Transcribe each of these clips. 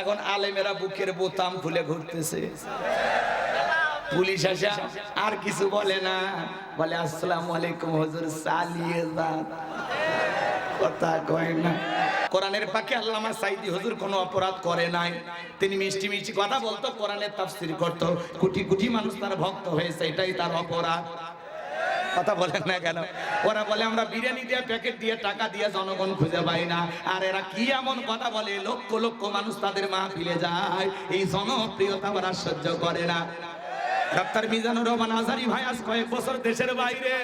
এখন আলেমেরা বুকের বোতাম খুলে ঘুরতেছে। পুলিশ আসা, আর কিছু বলে না। বলে, আসসালাম আলাইকুম হুজুর চালিয়ে যান। কথা কয় না। কোরআনের পাকে আল্লামা সাইদি হুজুর কোনো অপরাধ করে নাই। তিনি মিষ্টি মিষ্টি কথা বলতো, কোরআনের তাফসীর করত। কোটি কোটি মানুষ তার ভক্ত হয়েছে, এটাই তার অপরাধ। কথা বলেন না কেন? ওরা বলে, আমরা বিরিয়ানি দিয়ে, প্যাকেট দিয়ে, টাকা দিয়ে জনগণ খুঁজে পাই না। আর এরা কি এমন কথা বলে? লক্ষ লক্ষ মানুষ তাদের মা ফিরে যায়। এই জনপ্রিয়তা ওরা সহ্য করে না। ডাক্তার মিজানুর রহমান আজারি ভাই আজ কয়েক বছর দেশের বাইরে।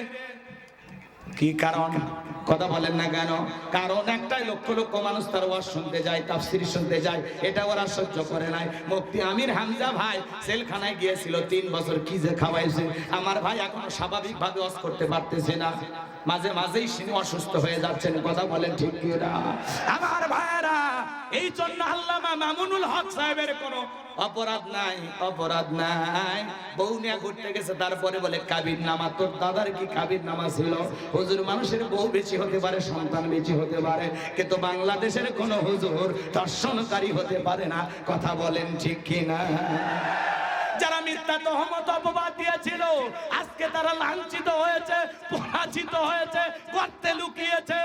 কি কারণ? কথা বলেন না কেন? কারণ একটাই লক্ষ লক্ষ মানুষ তার ওয়াজ শুনতে যায়, তাফসির শুনতে যায়, এটা ওরা সহ্য করে নাই। মুক্তি আমির হামজা ভাই সেলখানায় গিয়েছিল, তিন বছর কি যে খাওয়াইছে? আমার ভাই এখনও স্বাভাবিকভাবে ওয়াজ করতে পারতেছে না। মাঝে মাঝেই সিনেমা অসুস্থ হয়ে যাচ্ছেন, কথা বলেন ঠিক কি আমার ভাইরা এই জন্য আল্লামা মামুনুল হক সাহেবের কোনো অপরাধ নাই অপরাধ নাই। বউ নিয়ে ঘুরতে গেছে, তারপরে বলে, কাবির নামা, তোর দাদার কি কাবির নামা ছিল? হুজুর, মানুষের বউ বেশি হতে পারে, সন্তান বেশি হতে পারে, কিন্তু বাংলাদেশের কোন হুজুর দর্শনকারী হতে পারে না। কথা বলেন ঠিক কি না যারা মিথ্যা তহমত অপবাদ দিয়েছিল, আজকে তারা লাঞ্ছিত হয়েছে, পরাজিত হয়েছে, গর্তে লুকিয়েছে।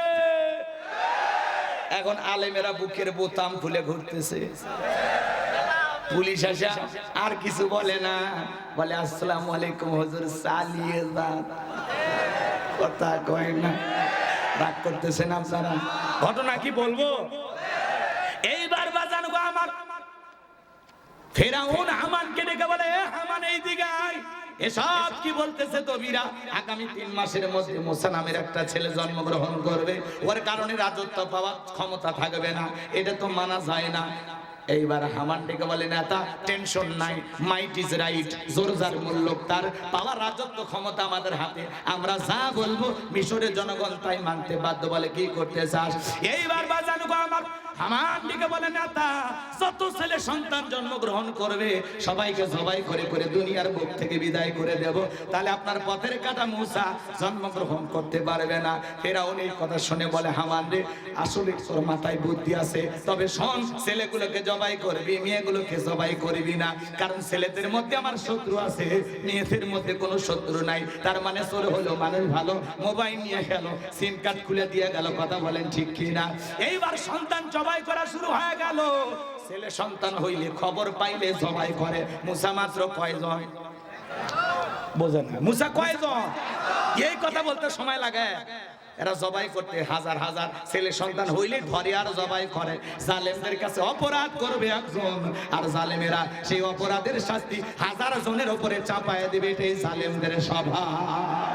এখন আলেমেরা বুকের বোতাম খুলে ঘুরতেছে। পুলিশ আসা, আর কিছু বলে না। বলে, আসসালাম আলাইকুম হুজুর চালিয়ে যান। কথা কয় না। রাগ করতেছেন আপনারা। ঘটনা কি বলব? এইবার বাজান আমার। ফেরাউন হামানকে ডেকে বলে, "এ হামান এই দিকে আয়। এসব কি বলতেছে তবিরা আগামী তিন মাসের মধ্যে মোসা নামের একটা ছেলে জন্মগ্রহণ করবে। ওর কারণে রাজত্ব ক্ষমতা থাকবে না। এটা তো মানা যায় না। এইবার বলে, নেতা টেনশন নাই। মাইট ইজ রাইট জোর যার মূল্য তার পাওয়ার রাজত্ব ক্ষমতা আমাদের হাতে। আমরা যা বলব মিশরের জনগণ তাই মানতে বাধ্য বলে, কি করতে চাস? এইবার বাজানো গো আমার ডেকে বলে, নেতা, যত ছেলে সন্তান জন্মগ্রহণ করবে, সবাইকে সবাই করে করে দুনিয়ার বুক থেকে বিদায় করে দেব। তাহলে আপনার পথের কাটা মুসা জন্মগ্রহণ করতে পারবে না। ফেরাউন এই কথা শুনে বলে, হামান রে, আসলে তোর মাথায় বুদ্ধি আছে। তবে শোন, ছেলেগুলোকে জবাই করবি, মেয়েগুলোকে জবাই করবি না। কারণ ছেলেদের মধ্যে আমার শত্রু আছে, মেয়েদের মধ্যে কোনো শত্রু নাই। তার মানে তোর হলো, মানুষ ভালো, মোবাইল নিয়ে গেল, সিম কার্ড খুলে দিয়ে গেল, কথা বলেন ঠিক কি না এইবার সন্তান জবাই করা শুরু হয়ে গেল। ছেলে সন্তান হইলে খবর পাইলে জবাই করে। মুসা মাত্র কয়জন? বোঝেন না। মুসা কয়জন? এই কথা বলতে সময় লাগে। এরা জবাই করতে হাজার হাজার ছেলে সন্তান হইলে ধরে আর জবাই করে। জালেমদের কাছে অপরাধ করবে একজন। আর জালেমেরা সেই অপরাধের শাস্তি হাজার জনের উপরে চাপায় দিবে। এটাই জালেমদের স্বভাব।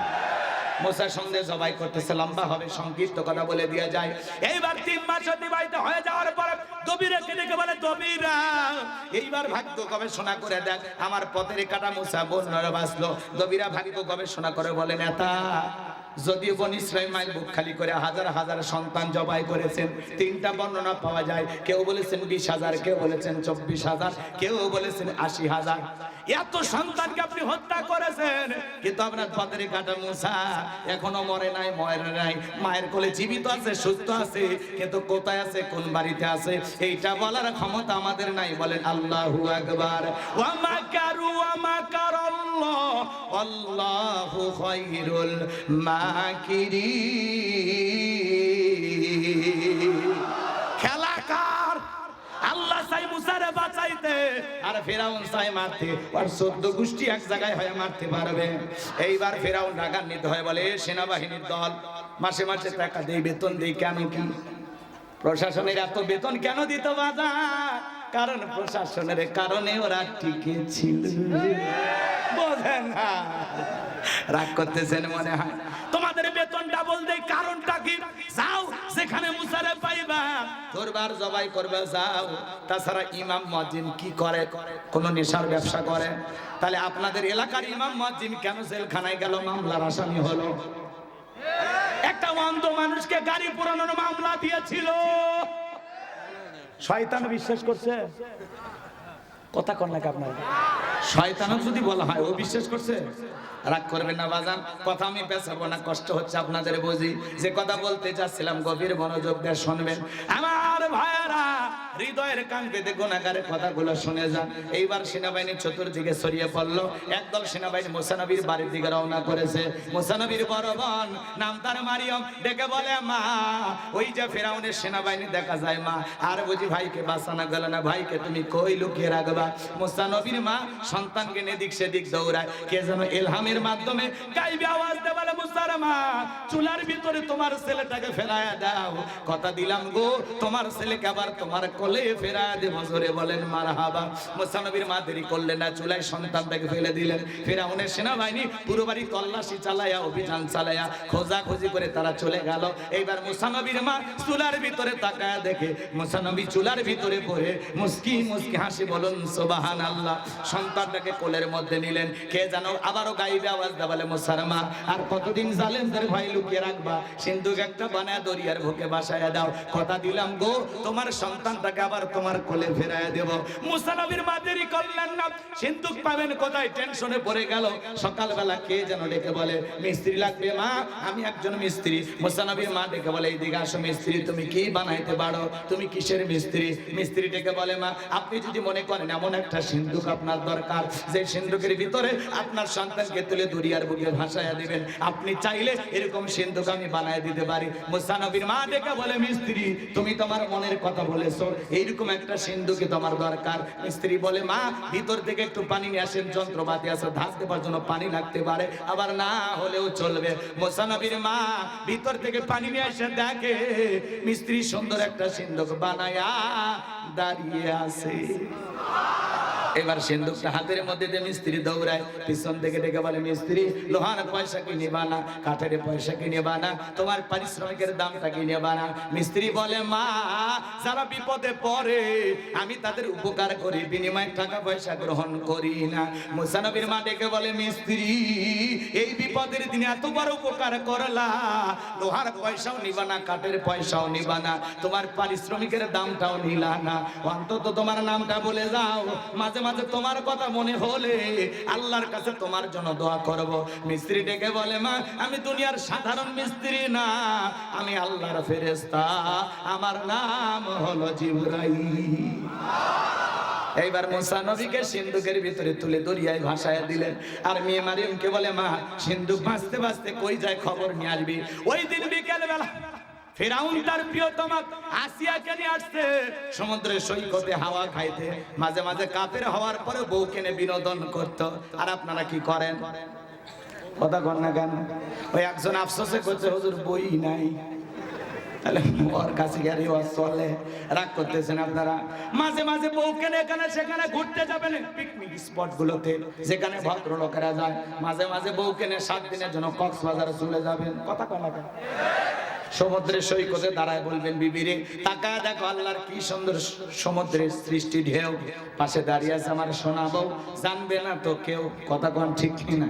মোসার সঙ্গে জবাই করতেছে, লম্বা হবে, সংক্ষিপ্ত কথা বলে দিয়ে যায়। এইবার তিন মাস অতিবাহিত হয়ে যাওয়ার পরে দবিরা কে ডেকে বলে দবিরা এইবার ভাগ্য গবেষণা করে দেখ, আমার পথের কাটা মুসা বন্যরা বাঁচলো দবিরা ভাগ্য গবেষণা করে বলে, নেতা, যদিও বন ইসরাইল বুক খালি করে হাজার হাজার সন্তান জবাই করেছেন, তিনটা বর্ণনা পাওয়া যায়। কেউ বলেছেন বিশ হাজার, কেউ বলেছেন চব্বিশ হাজার, কেউ বলেছেন আশি হাজার। এত সন্তানকে আপনি হত্যা করেছেন। কিন্তু আপনার পথের কাটা মুসা এখনও মরে নাই মরে নাই। মায়ের কোলে জীবিত আছে, সুস্থ আছে, কিন্তু কোথায় আছে, কোন বাড়িতে আছে, এইটা বলার ক্ষমতা আমাদের নাই, বলেন আল্লাহু আকবার। ওয়া মাকারু ওয়া মাকারাল্লাহ আল্লাহু খায়রুল মাকিরিন। আর ফেরাউন চাই মারতে, আর চোদ্দ গোষ্ঠী এক জায়গায় হয়ে মারতে পারবে। এইবার ফেরাউন রাগান্বিত হয়ে বলে সেনাবাহিনীর দল, মাসে মাসে টাকা দেই, বেতন দেই কেন কি? প্রশাসনের এত বেতন কেন দিত বাজার? কারণ প্রশাসনের কারণে ওরা টিকে ছিল। বোঝেন না। রাগ করতেছেন মনে হয়। তোমাদের বেতন ডাবল দেই কারণটা কি? যাও সেখানে মুসারে পাইবা। তোরবার জবাই করবে, যাও। তাছাড়া ইমাম মজিন কি করে? কোন নেশার ব্যবসা করে? তাহলে আপনাদের এলাকার ইমাম মজিন কেন জেলখানায় গেল? মামলার আসামি হলো। একটা অন্ধ মানুষকে গাড়ি পুরানোর মামলা দিয়েছিল। শয়তান বিশ্বাস করছে? কথা কন নাকি আপনার? শয়তানও যদি বলা হয়, ও বিশ্বাস করছে? রাগ করবেন না বাজান, কথা আমি পেছাবো না, কষ্ট হচ্ছে আপনাদের বুঝি। যে কথা বলতে চাচ্ছিলাম, গভীর মনোযোগ দিয়ে শুনবেন। আমার হৃদয়ের কান পেতে গোনাগারের কথাগুলো শুনে যান এইবার সেনাবাহিনী চতুর্দিকে ছড়িয়ে পড়ল। একদল সেনাবাহিনী মোসানবীর বাড়ির দিকে রওনা করেছে। মোসানবীর বড় বোন, নাম তার মারিয়ম। ডেকে বলে, মা, ওই যে ফেরাউনের সেনাবাহিনী দেখা যায়, মা। আর বুঝি ভাইকে বাঁচানো গেল না? ভাইকে তুমি কই লুকিয়ে রাখবা? মোসানবীর মা সন্তানকে নেদিক সেদিক দৌড়ায়। কে যেন এলহামের মাধ্যমে গাইবে আওয়াজ দে বলে, মুসার মা, চুলার ভিতরে তোমার ছেলেটাকে ফেরায়া দাও। কথা দিলাম গো, তোমার ছেলেকে আবার তোমার কোলে ফেরায়া দেব জোরে বলেন, মারহাবা, মুসানবীর মা দেরি করলেন না, চুলায় সন্তানটাকে ফেলে দিলেন। ফেরাউনের সেনাবাহিনী পুরো বাড়ি তল্লাশি চালায়া, অভিযান চালায়া খোঁজা খুঁজি করে তারা চলে গেল। এইবার মুসানবীর মা চুলার ভিতরে তাকায়া দেখে, মুসানবী চুলার ভিতরে পড়ে, মুস্কি মুস্কি হাসি বলুন সোবাহান আল্লাহ সন্তানটাকে কোলের মধ্যে নিলেন। কে জানো আবারও গাইবে আওয়াজ দা বলে মুসারমা, আর কতদিন জালেমদের ভাই লুকিয়ে রাখবা? সিন্ধুক একটা বানায় দরিয়ার বুকে বাসায় দাও। কথা দিলাম গো, তোমার সন্তানটাকে আবার তোমার কোলে ফেরায় দেব। মুসানবীর মা দেরি করলেন না। সিন্ধুক পাবেন কোথায়? টেনশনে পড়ে গেল। সকালবেলা কে যেন ডেকে বলে, মিস্ত্রি লাগবে মা, আমি একজন মিস্ত্রি। মুসানবীর মা ডেকে বলে এইদিকে আসো মিস্ত্রি, তুমি কি বানাইতে পারো? তুমি কিসের মিস্ত্রি? মিস্ত্রি ডেকে বলে, মা, আপনি যদি মনে করেন এমন একটা সিন্ধুক আপনার দরকার, যে সিন্ধুকের ভিতরে আপনার সন্তানকে তুলে দরিয়ার বুকে ভাসায়া দিবেন। আপনি চাইলে এরকম সিন্ধুক আমি বানায় দিতে পারি। মুসানবীর মা ডেকে বলে, মিস্ত্রি, তুমি তোমার মনের কথা বলেছ। এইরকম একটা সিন্ধুকে তোমার দরকার। স্ত্রী বলে, মা, ভিতর থেকে একটু পানি নিয়ে আসেন, যন্ত্রপাতি আছে ধাস দেবার জন্য পানি লাগতে পারে। আবার না হলেও চলবে। মোসানবীর মা, ভিতর থেকে পানি নিয়ে আসে, দেখে মিস্ত্রি সুন্দর একটা সিন্ধুক বানায়া দাঁড়িয়ে আছে। এবার সিন্ধুকটা হাতের মধ্যে দিয়ে মিস্ত্রি দৌড়ায়, পিছন থেকে ডেকে বলে, মিস্ত্রি, লোহার পয়সা কি নেবা না? কাঠের পয়সা কি নেবা না? তোমার পারিশ্রমিকের দামটা কি নেবা না? মিস্ত্রি বলে, মা, যারা বিপদে পড়ে, আমি তাদের উপকার করি, বিনিময়ে টাকা পয়সা গ্রহণ করি না। মুসানবীর মা ডেকে বলে, মিস্ত্রি, এই বিপদের দিনে এত বড় উপকার করলা। লোহার পয়সাও নিবা না, কাঠের পয়সাও নিবা না। তোমার পারিশ্রমিকের দামটাও নিলা না। অন্তত তোমার নামটা বলে যাও। মাঝে মাঝে মাঝে তোমার কথা মনে হলে আল্লাহর কাছে তোমার জন্য দোয়া করব। মিস্ত্রি ডেকে বলে, মা, আমি দুনিয়ার সাধারণ মিস্ত্রি না, আমি আল্লাহর ফেরেস্তা আমার নাম হলো জিবরাই এইবার মুসা নবীকে সিন্ধুকের ভিতরে তুলে দরিয়ায় ভাসায় দিলেন। আর মেয়ে মারিয়মকে বলে, মা সিন্ধুক ভাসতে ভাসতে কই যায় খবর নিয়ে আসবি? ওই দিন বিকেল বেলা ফেরাউন তার প্রিয়তমা আসিয়াকে নিয়ে আসছে। সমুদ্রের সৈকতে হাওয়া খাইতে, মাঝে মাঝে কাপের হওয়ার পরে বউ কেনে বিনোদন করত। আর আপনারা কি করেন? কথা কর না কেন? ওই একজন আফসোসে করছে হুজুর, বই নাই। তাহলে ওর কাছে গেলে ও চলে? রাগ করতেছেন আপনারা? মাঝে মাঝে বউ কেনে এখানে, সেখানে ঘুরতে যাবেন পিকনিক স্পট গুলোতে, যেখানে ভদ্রলোকেরা যায়। মাঝে মাঝে বউ কেনে সাত দিনের জন্য কক্সবাজারে চলে যাবেন। কথা কেন? সমুদ্রের সৈকতে দাঁড়ায় বলবেন বিবিরে তাকা দেখো আল্লাহর কি সুন্দর সমুদ্রের সৃষ্টি ঢেউ। পাশে দাঁড়িয়ে আছে আমার শোনাবো জানবে না তো কেউ, কথা কোন ঠিক কিনা?